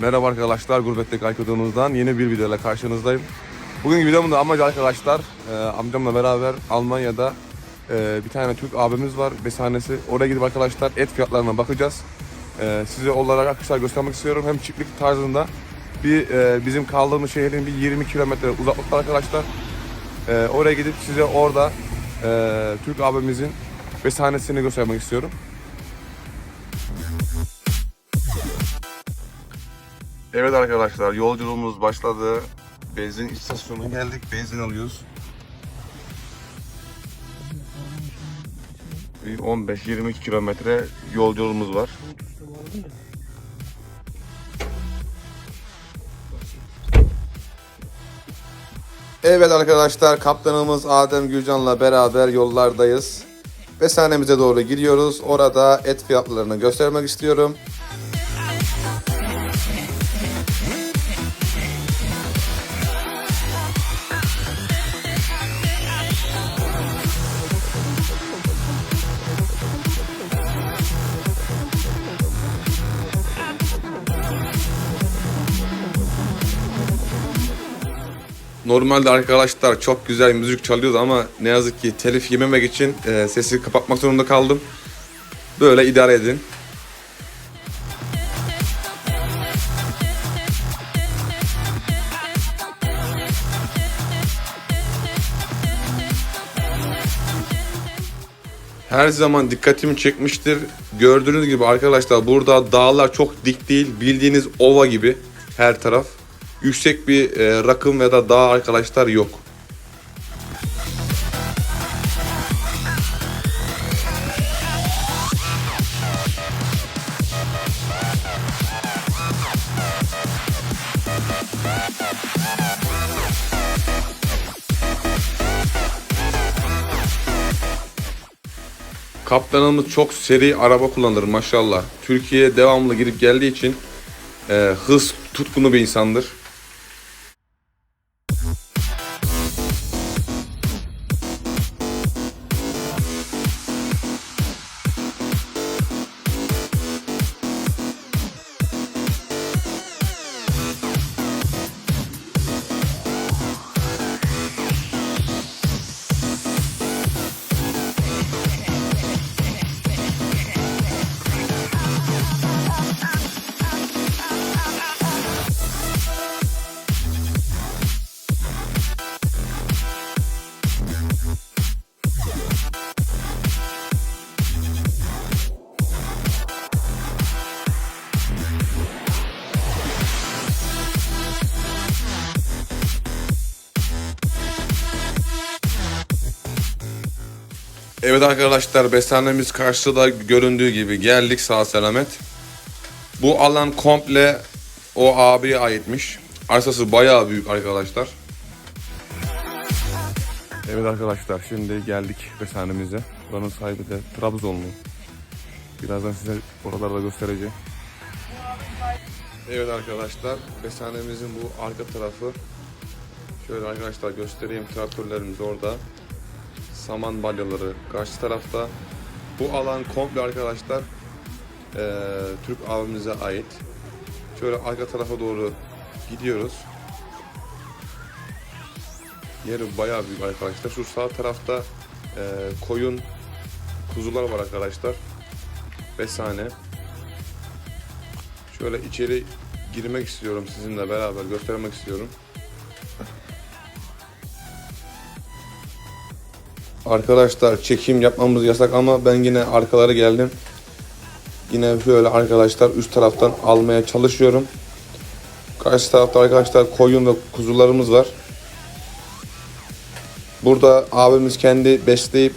Merhaba arkadaşlar, Gurbetteki Aykut'umuzdan yeni bir videoyla karşınızdayım. Bugünkü videomun da amacı arkadaşlar, e, amcamla beraber Almanya'da e, bir tane Türk abimiz var, besanesi. Oraya gidip arkadaşlar et fiyatlarına bakacağız. E, size olarak arkadaşlar göstermek istiyorum. Hem çiftlik tarzında bir e, bizim kaldığımız şehrin bir 20 kilometre uzaklıkta arkadaşlar. E, oraya gidip size orada e, Türk abimizin besanesini göstermek istiyorum. Evet arkadaşlar yolculuğumuz başladı. Benzin istasyonuna geldik. Benzin alıyoruz. Bir 15-22 kilometre yolculuğumuz var. Evet arkadaşlar kaptanımız Adem Gülcan'la beraber yollardayız. Besanemize doğru gidiyoruz. Orada et fiyatlarını göstermek istiyorum. Normalde arkadaşlar çok güzel müzik çalıyordu ama ne yazık ki telif yememek için e, sesi kapatmak zorunda kaldım. Böyle idare edin. Her zaman dikkatimi çekmiştir. Gördüğünüz gibi arkadaşlar burada dağlar çok dik değil. Bildiğiniz ova gibi her taraf. Yüksek bir e, rakım ya da dağ arkadaşlar yok. Kaptanımız çok seri araba kullanır maşallah. Türkiye'ye devamlı gidip geldiği için e, hız tutkunu bir insandır. Evet arkadaşlar besanemiz karşıda göründüğü gibi geldik sağ selamet. Bu alan komple o abiye aitmiş. Arsası bayağı büyük arkadaşlar. Evet arkadaşlar şimdi geldik besanemize. Buranın sahibi de Trabzonlu. Birazdan size oralarda göstereceğim. Evet arkadaşlar besanemizin bu arka tarafı. Şöyle arkadaşlar göstereyim traktörlerimiz orada saman balyaları karşı tarafta. Bu alan komple arkadaşlar eee, Türk abimize ait. Şöyle arka tarafa doğru gidiyoruz. Yeri bayağı büyük arkadaşlar. Şu sağ tarafta eee, koyun kuzular var arkadaşlar. Besane. Şöyle içeri girmek istiyorum sizinle beraber göstermek istiyorum. Arkadaşlar çekim yapmamız yasak ama ben yine arkaları geldim. Yine şöyle arkadaşlar üst taraftan almaya çalışıyorum. Karşı tarafta arkadaşlar koyun ve kuzularımız var. Burada abimiz kendi besleyip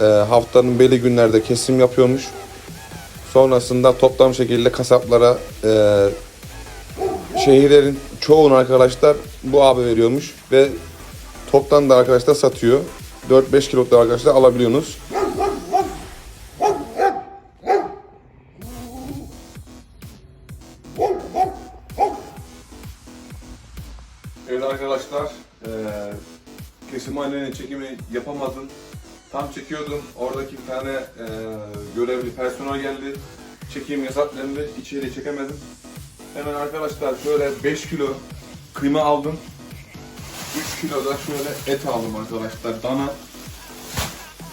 e, haftanın belli günlerde kesim yapıyormuş. Sonrasında toplam şekilde kasaplara e, şehirlerin çoğunu arkadaşlar bu abi veriyormuş ve toptan da arkadaşlar satıyor. 4-5 kiloluk da arkadaşlar alabiliyorsunuz. Evet arkadaşlar, eee kesim halinin çekimi yapamadım. Tam çekiyordum, oradaki bir tane eee, görevli personel geldi. Çekim yasaklandı, içeri çekemedim. Hemen arkadaşlar şöyle 5 kilo kıyma aldım. 3 kilo da şöyle et aldım arkadaşlar. Dana.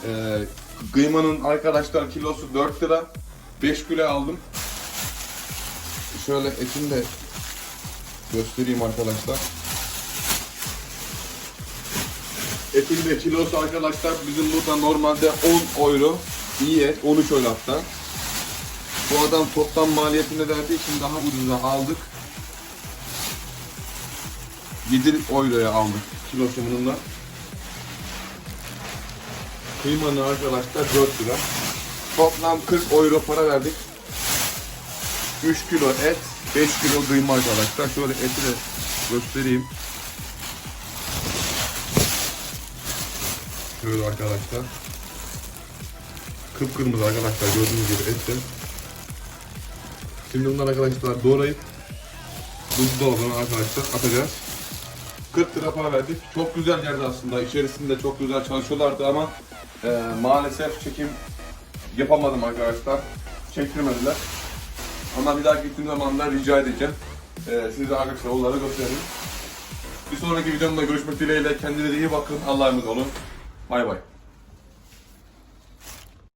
Ee, kıymanın arkadaşlar kilosu 4 lira. 5 kilo aldım. Şöyle etini de göstereyim arkadaşlar. Etin de kilosu arkadaşlar bizim burada normalde 10 euro. İyi et 13 euro hatta. Bu adam toptan maliyetini verdiği için daha ucuza aldık. 7 euroya aldık kilosunun da. Kıymanı arkadaşlar 4 lira. Toplam 40 euro para verdik. 3 kilo et, 5 kilo kıyma arkadaşlar. Şöyle eti de göstereyim. Şöyle arkadaşlar. Kıpkırmızı arkadaşlar gördüğünüz gibi eti. Şimdi bunları arkadaşlar doğrayıp buzdolabına arkadaşlar atacağız. 40 lira para verdik. Çok güzel yerde aslında. İçerisinde çok güzel çalışıyorlardı ama e, maalesef çekim yapamadım arkadaşlar. Çektirmediler. Ama bir daha gittiğim zaman da rica edeceğim. E, size arkadaşlar onları göstereyim. Bir sonraki videomda görüşmek dileğiyle. Kendinize iyi bakın. Allah'a emanet olun. Bay bay.